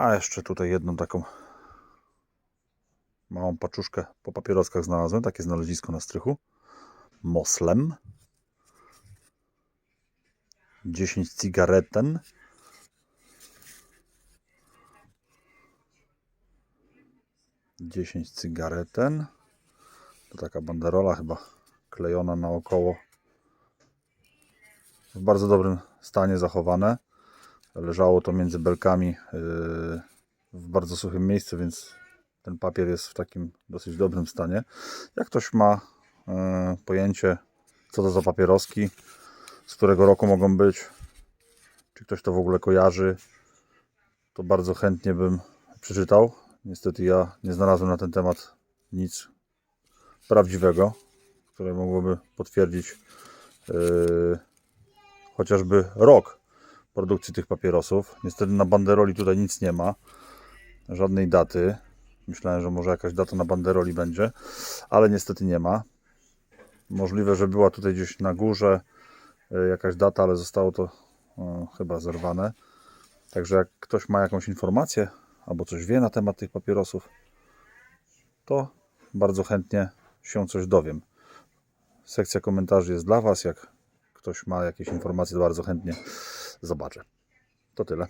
A jeszcze tutaj jedną taką małą paczuszkę po papieroskach znalazłem. Takie znalezisko na strychu. Moslem. 10 cigareten. Dziesięć cygareten. To taka banderola chyba klejona naokoło. W bardzo dobrym stanie zachowane. Leżało to między belkami yy, w bardzo suchym miejscu, więc ten papier jest w takim dosyć dobrym stanie. Jak ktoś ma yy, pojęcie, co to za papieroski, z którego roku mogą być, czy ktoś to w ogóle kojarzy, to bardzo chętnie bym przeczytał. Niestety ja nie znalazłem na ten temat nic prawdziwego, które mogłoby potwierdzić yy, chociażby rok produkcji tych papierosów. Niestety na banderoli tutaj nic nie ma, żadnej daty. Myślałem, że może jakaś data na banderoli będzie, ale niestety nie ma. Możliwe, że była tutaj gdzieś na górze y, jakaś data, ale zostało to o, chyba zerwane. Także jak ktoś ma jakąś informację albo coś wie na temat tych papierosów, to bardzo chętnie się coś dowiem. Sekcja komentarzy jest dla Was. Jak ktoś ma jakieś informacje, to bardzo chętnie zobaczę. To tyle.